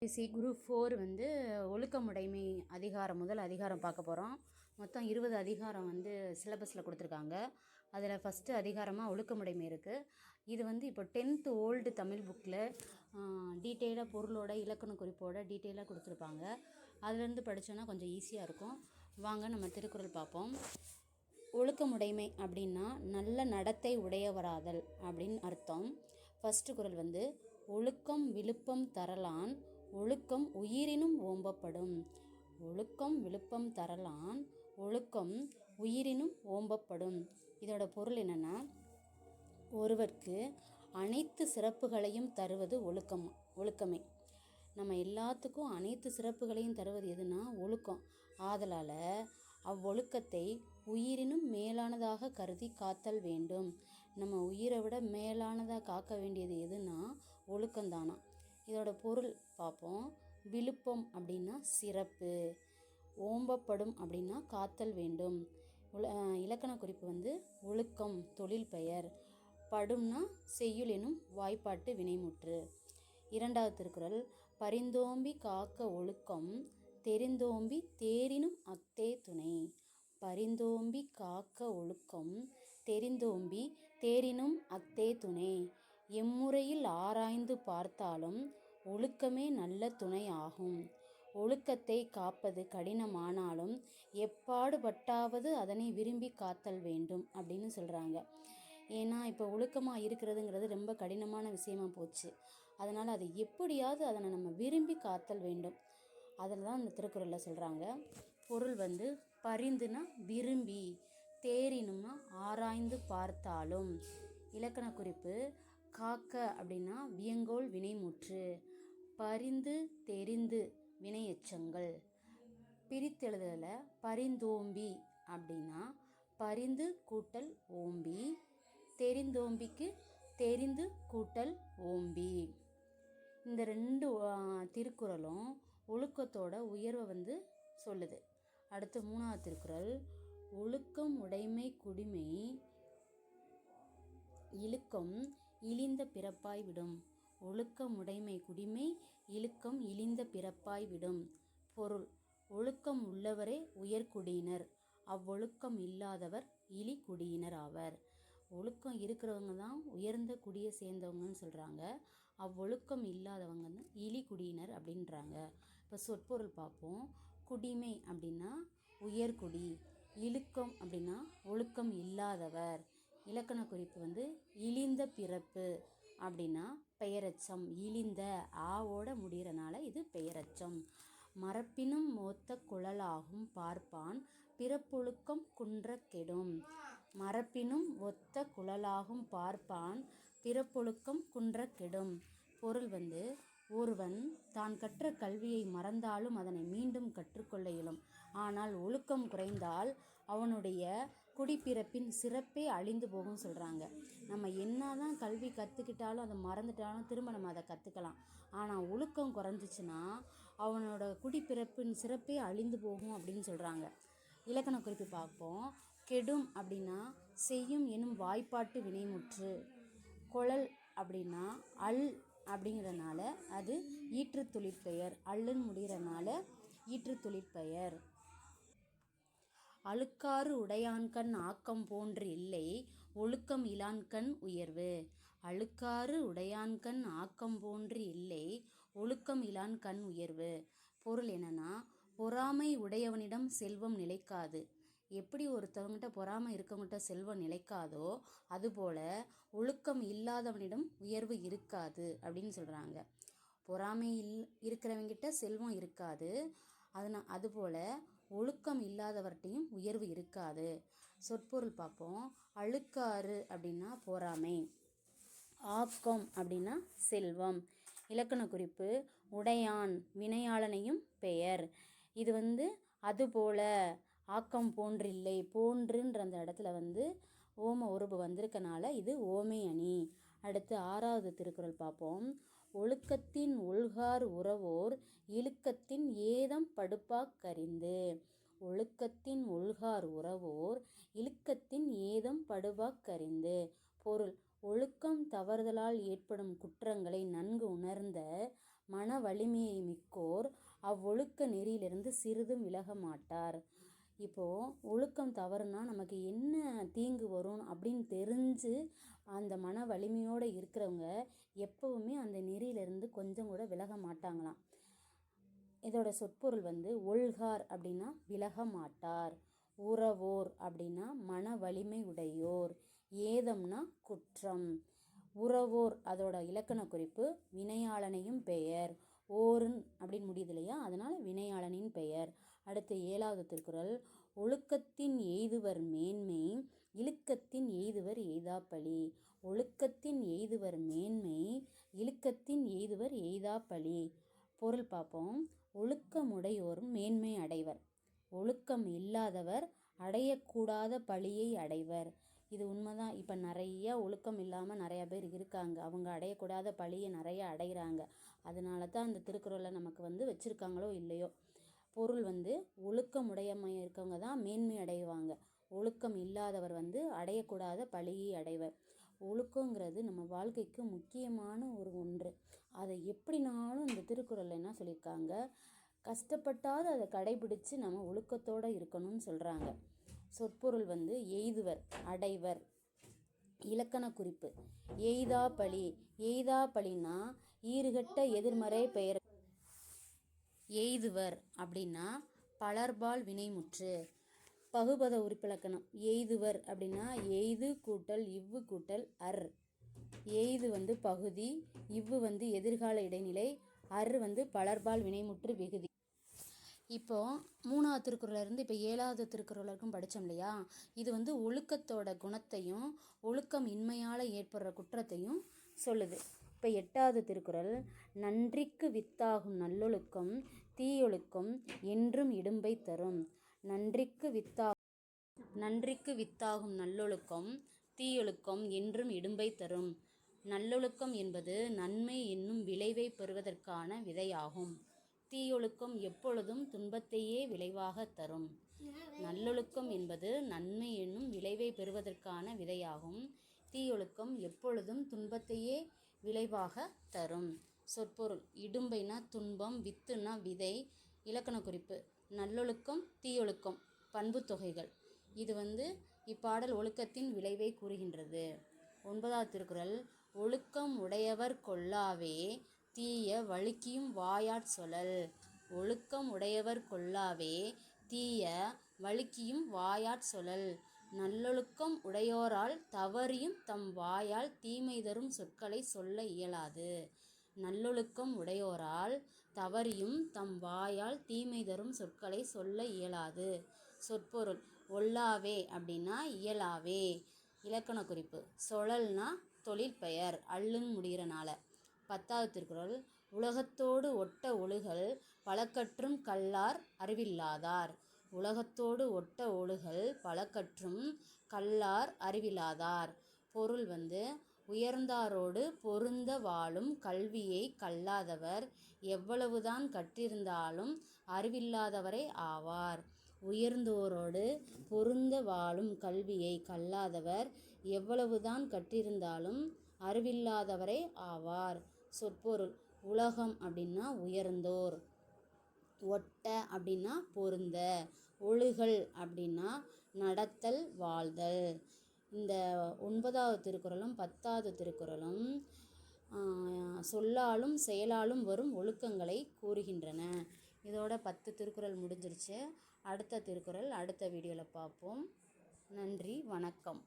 PC group four வந்து ஒழுக்கமுடைமை அதிகாரம் முதல் அதிகாரம் பார்க்க போகிறோம் மொத்தம் இருபது அதிகாரம் வந்து சிலபஸில் கொடுத்துருக்காங்க. அதில் ஃபஸ்ட்டு அதிகாரமாக ஒழுக்கமுடைமை இருக்குது இது வந்து இப்போ டென்த்து ஓல்டு தமிழ் புக்கில் டீட்டெயிலாக பொருளோட இலக்கண குறிப்போட டீட்டெயிலாக கொடுத்துருப்பாங்க. அதுலேருந்து படித்தோன்னா கொஞ்சம் ஈஸியாக இருக்கும். வாங்க நம்ம திருக்குறள் பார்ப்போம். ஒழுக்கமுடைமை அப்படின்னா நல்ல நடத்தை உடையவராதல் அப்படின்னு அர்த்தம். ஃபஸ்ட்டு குறள் வந்து ஒழுக்கம் விழுப்பம் தரலான் ஒழுக்கம் உயிரினும் ஓம்பப்படும். ஒழுக்கம் விழுப்பம் தரலான் ஒழுக்கம் உயிரினும் ஓம்பப்படும். இதோட பொருள் என்னென்னா ஒருவருக்கு அனைத்து சிறப்புகளையும் தருவது ஒழுக்கம் ஒழுக்கமே. நம்ம எல்லாத்துக்கும் அனைத்து சிறப்புகளையும் தருவது எதுனா ஒழுக்கம். ஆதலால் அவ்வொழுக்கத்தை உயிரினும் மேலானதாக கருதி காத்தல் வேண்டும். நம்ம உயிரை விட மேலானதாக காக்க வேண்டியது எதுனா ஒழுக்கம்தானா. இதோட பொருள் பார்ப்போம். விழுப்பம் அப்படின்னா சிறப்பு. ஓம்பப்படும் அப்படின்னா காத்தல் வேண்டும். உல இலக்கண குறிப்பு வந்து ஒழுக்கம் தொழில் பெயர். படும்னா செய்யுள் எனும் வாய்ப்பாட்டு வினைமுற்று. இரண்டாவது திருக்குறள் பரிந்தோம்பி காக்க ஒழுக்கம் தெரிந்தோம்பி தேரினும் அத்தே துணை. பரிந்தோம்பி காக்க ஒழுக்கம் தெரிந்தோம்பி தேரினும் அத்தே துணை. எம்முறையில் ஆராய்ந்து பார்த்தாலும் ஒழுக்கமே நல்ல துணை ஆகும் ஒழுக்கத்தை காப்பது கடினமானாலும் எப்பாடுபட்டாவது அதனை விரும்பி காத்தல் வேண்டும் அப்படின்னு சொல்கிறாங்க ஏன்னா இப்போ ஒழுக்கமாக இருக்கிறதுங்கிறது ரொம்ப கடினமான விஷயமா போச்சு. அதனால் அதை எப்படியாவது அதனை நம்ம விரும்பி காத்தல் வேண்டும். அதில் தான் இந்த திருக்குறளில் சொல்கிறாங்க பொருள் வந்து பரிந்துனா விரும்பி தேறினும்னா ஆராய்ந்து பார்த்தாலும். இலக்கண குறிப்பு காக்க அப்படின்னா வியங்கோல் வினைமுற்று பரிந்து தெரிந்து வினையெச்சங்கள். பிரித்தெழுதலில் பரிந்தோம்பி அப்படின்னா பரிந்து கூட்டல் ஓம்பி தெரிந்தோம்பிக்கு தெரிந்து கூட்டல் ஓம்பி. இந்த ரெண்டு திருக்குறளும் ஒழுக்கத்தோட உயர்வை வந்து சொல்லுது. அடுத்து மூணாவது திருக்குறள் ஒழுக்கம் உடைமை குடிமை இழுக்கம் இழிந்த பிறப்பாய் விடும். ஒழுக்கம் உடைமை குடிமை இழுக்கம் இழிந்த பிறப்பாய் விடும். பொருள் ஒழுக்கம் உள்ளவரே உயர்குடியினர் அவ்வொழுக்கம் இல்லாதவர் இழி குடியினர் ஆவர். ஒழுக்கம் இருக்கிறவங்க தான் உயர்ந்த குடியை சேர்ந்தவங்கன்னு சொல்கிறாங்க அவ்வொழுக்கம் இல்லாதவங்க தான் இழி குடியினர் அப்படின்றாங்க. இப்போ சொற்பொருள் பார்ப்போம். குடிமை அப்படின்னா உயர்குடி இழுக்கம் அப்படின்னா ஒழுக்கம் இல்லாதவர். இலக்கண குறிப்பு வந்து இழிந்த பிறப்பு அப்படின்னா பெயரச்சம். இழிந்த ஆவோட முடிகிறனால இது பெயரச்சம். மரப்பினும் மோத்த குழலாகும் பார்ப்பான் பிறப்பொழுக்கம் குன்ற கெடும். மரப்பினும் ஒத்த குழலாகும் பார்ப்பான் பிறப்பொழுக்கம் குன்ற கெடும். பொருள் வந்து ஒருவன் தான் கற்ற கல்வியை மறந்தாலும் அதனை மீண்டும் கற்றுக்கொள்ள இயலும். ஆனால் ஒழுக்கம் குறைந்தால் அவனுடைய குடிப்பிறப்பின் சிறப்பே அழிந்து போகும் சொல்கிறாங்க நம்ம என்ன தான் கல்வி கற்றுக்கிட்டாலும் அதை மறந்துட்டாலும் திரும்ப நம்ம அதை கற்றுக்கலாம் ஆனால் ஒழுக்கம் குறைஞ்சிச்சுன்னா அவனோட குடிப்பிறப்பின் சிறப்பே அழிந்து போகும் அப்படின்னு சொல்கிறாங்க இலக்கண குறிப்பு பார்ப்போம். கெடும் அப்படின்னா செய்யும் எனும் வாய்ப்பாட்டு வினைமுற்று. குழல் அப்படின்னா அல் அப்படிங்கிறனால அது ஈற்று தொழிற்பெயர் அல்லுன்னு முடிகிறனால ஈற்று தொழிற்பெயர் அழுக்காறு உடையான்கண் ஆக்கம் போன்று இல்லை ஒழுக்கம் இலான்கண் உயர்வு. அழுக்காறு உடையான்கண் ஆக்கம் போன்று இல்லை ஒழுக்கம் இலான் கண் உயர்வு. பொருள் என்னன்னா பொறாமை உடையவனிடம் செல்வம் நிலைக்காது. எப்படி ஒருத்தவங்கிட்ட பொறாமை இருக்கவங்ககிட்ட செல்வம் நிலைக்காதோ அதுபோல் ஒழுக்கம் இல்லாதவனிடம் உயர்வு இருக்காது அப்படின்னு சொல்கிறாங்க பொறாமை இல் இருக்கிறவங்கிட்ட செல்வம் இருக்காது. அதனால் அதுபோல் ஒழுக்கம் இல்லாதவர்கிட்டையும் உயர்வு இருக்காது. சொற்பொருள் பார்ப்போம். அழுக்காறு அப்படின்னா பொறாமை. ஆக்கம் அப்படின்னா செல்வம். இலக்கண குறிப்பு உடையான் வினையாளனையும் பெயர். இது வந்து அதுபோல ஆக்கம் போன்றில்லை போன்றுன்ற அந்த இடத்துல வந்து ஓம உருபு வந்திருக்கனால இது ஓமை அணி. அடுத்து ஆறாவது திருக்குறள் பார்ப்போம். ஒழுக்கத்தின் உள்கார் உறவோர் இழுக்கத்தின் ஏதம் படுப்பாக்கறிந்து ஒழுக்கத்தின் உள்கார் உறவோர் இழுக்கத்தின் ஏதம் படுவாக்கறிந்து பொருள் ஒழுக்கம் தவறுதலால் ஏற்படும் குற்றங்களை நன்கு உணர்ந்த மன வலிமையை மிக்கோர் அவ்வொழுக்க நெறியிலிருந்து சிறிதும் விலக மாட்டார். இப்போது ஒழுக்கம் தவறுனா நமக்கு என்ன தீங்கு வரும் அப்படின்னு தெரிஞ்சு அந்த மன வலிமையோடு இருக்கிறவங்க எப்போவுமே அந்த நெறியிலிருந்து கொஞ்சம் கூட விலக மாட்டாங்களாம். இதோட சொற்பொருள் வந்து ஒல்கார் அப்படின்னா விலக மாட்டார் உறவோர் அப்படின்னா மன வலிமை உடையோர் ஏதம்னா குற்றம் உறவோர் அதோட இலக்கண குறிப்பு வினையாளனையும் பெயர் ஓருன் அப்படின்னு முடியுது இல்லையா? அதனால் வினையாளனின் பெயர். அடுத்து ஏழாவது திருக்குறள் ஒழுக்கத்தின் எய்துவர் மேன்மை இழுக்கத்தின் எய்துவர் எய்தாப்பழி. ஒழுக்கத்தின் எய்துவர் மேன்மை இழுக்கத்தின் எய்துவர் எய்தாப்பழி. பொருள் பார்ப்போம். ஒழுக்கமுடையோரும் மேன்மை அடைவர். ஒழுக்கம் இல்லாதவர் அடையக்கூடாத பழியை அடைவர். இது உண்மைதான். இப்போ நிறைய ஒழுக்கம் இல்லாமல் நிறையா பேர் இருக்காங்க. அவங்க அடையக்கூடாத பழியை நிறைய அடைகிறாங்க. அதனால தான் அந்த திருக்குறளை நமக்கு வந்து வச்சுருக்காங்களோ இல்லையோ? பொருள் வந்து ஒழுக்கமுடையமாக இருக்கவங்க தான் மேன்மை அடைவாங்க. ஒழுக்கம் இல்லாதவர் வந்து அடையக்கூடாத பழியை அடைவர். ஒழுக்கங்கிறது நம்ம வாழ்க்கைக்கு முக்கியமான ஒரு ஒன்று. அதை எப்படினாலும் இந்த திருக்குறளில் என்ன சொல்லியிருக்காங்க? கஷ்டப்பட்டாவது அதை கடைபிடித்து நம்ம ஒழுக்கத்தோடு இருக்கணும்னு சொல்கிறாங்க சொற்பொருள் வந்து எய்துவர் அடைவர். இலக்கண குறிப்பு. எய்தா பழி. எய்தா பழினா ஈறுகட்ட எதிர்மறை பெயர். எய்துவர் அப்படின்னா பலர்பால் வினைமுற்று. பகுபத உறுப்பிலக்கணம். எய்துவர் அப்படின்னா எய்து கூட்டல் இவ்வு கூட்டல் அர். எய்து வந்து பகுதி இவ்வு வந்து எதிர்கால இடைநிலை அர் வந்து பலர்பால் வினைமுற்று விகுதி. இப்போ மூணாவது திருக்குறளிலிருந்து இப்போ ஏழாவது திருக்குறள் வரைக்கும் படித்தோம் இல்லையா? இது வந்து ஒழுக்கத்தோட குணத்தையும் ஒழுக்கம் இன்மையால் ஏற்படுற குற்றத்தையும் சொல்லுது. இப்போ எட்டாவது திருக்குறள் நன்றிக்கு வித்தாகும் நல்லொழுக்கம் தீயொழுக்கம் என்றும் இடும்பை தரும். நன்றிக்கு வித்தா நன்றிக்கு வித்தாகும் நல்லொழுக்கம் தீயொழுக்கம் என்றும் இடும்பை தரும். நல்லொழுக்கம் என்பது நன்மை என்னும் விளைவை பெறுவதற்கான விதையாகும். தீயொழுக்கம் எப்பொழுதும் துன்பத்தையே விளைவாக தரும். நல்லொழுக்கம் என்பது நன்மை என்னும் விளைவை பெறுவதற்கான விதையாகும். தீயொழுக்கம் எப்பொழுதும் துன்பத்தையே விளைவாக தரும். சொற்பொருள் இடும்பைனா துன்பம் வித்துனா விதை. இலக்கண குறிப்பு நல்லொழுக்கம் தீயொழுக்கம் பண்பு தொகைகள். இது வந்து இப்பாடல் ஒழுக்கத்தின் விளைவை கூறுகின்றது. ஒன்பதாவது திருக்குறள் ஒழுக்கம் உடையவர் கொல்லாவே தீய வழுக்கியும் வாயாற் சொலல். ஒழுக்கம் உடையவர் கொல்லாவே தீய வழுக்கியும் வாயாற் சொலல். நல்லொழுக்கம் உடையோரால் தவறியும் தம் வாயால் தீமை தரும் சொற்களை சொல்ல இயலாது. நல்லொழுக்கம் உடையோரால் தவறியும் தம் வாயால் தீமை தரும் சொற்களை சொல்ல இயலாது. சொற்பொருள் ஒல்லாவே அப்படின்னா இயலாவே இலக்கண குறிப்பு சொழல்னா தொழிற்பெயர் அள்ளுன்னு முடிகிறனால பத்தாவது திருக்குறள் உலகத்தோடு ஒட்ட ஒழுகல் பழக்கற்றும் கல்லார் அறிவில்லாதார் உலகத்தோடு ஒட்ட ஒழுகல் பழக்கற்றும் கல்லார் அறிவிலாதார் பொருள் வந்து உயர்ந்தாரோடு பொருந்த வாழும் கல்வியை கல்லாதவர். எவ்வளவுதான் கற்றிருந்தாலும் அறிவில்லாதவரே ஆவார். உயர்ந்தோரோடு பொருந்த வாழும் கல்வியை கல்லாதவர். எவ்வளவுதான் கற்றிருந்தாலும் அறிவில்லாதவரே ஆவார். சொற்பொருள் உலகம் அப்படின்னா உயர்ந்தோர். ஒட்ட அப்படின்னா பொருந்த. ஒழுகல் அப்படின்னா நடத்தல் வாழ்தல். இந்த ஒன்பதாவது திருக்குறளும் பத்தாவது திருக்குறளும் சொல்லாலும் செயலாலும் வரும் ஒழுக்கங்களை கூறுகின்றன. இதோட பத்து திருக்குறள் முடிஞ்சிருச்சு. அடுத்த திருக்குறள் அடுத்த வீடியோவில் பார்ப்போம் நன்றி வணக்கம்.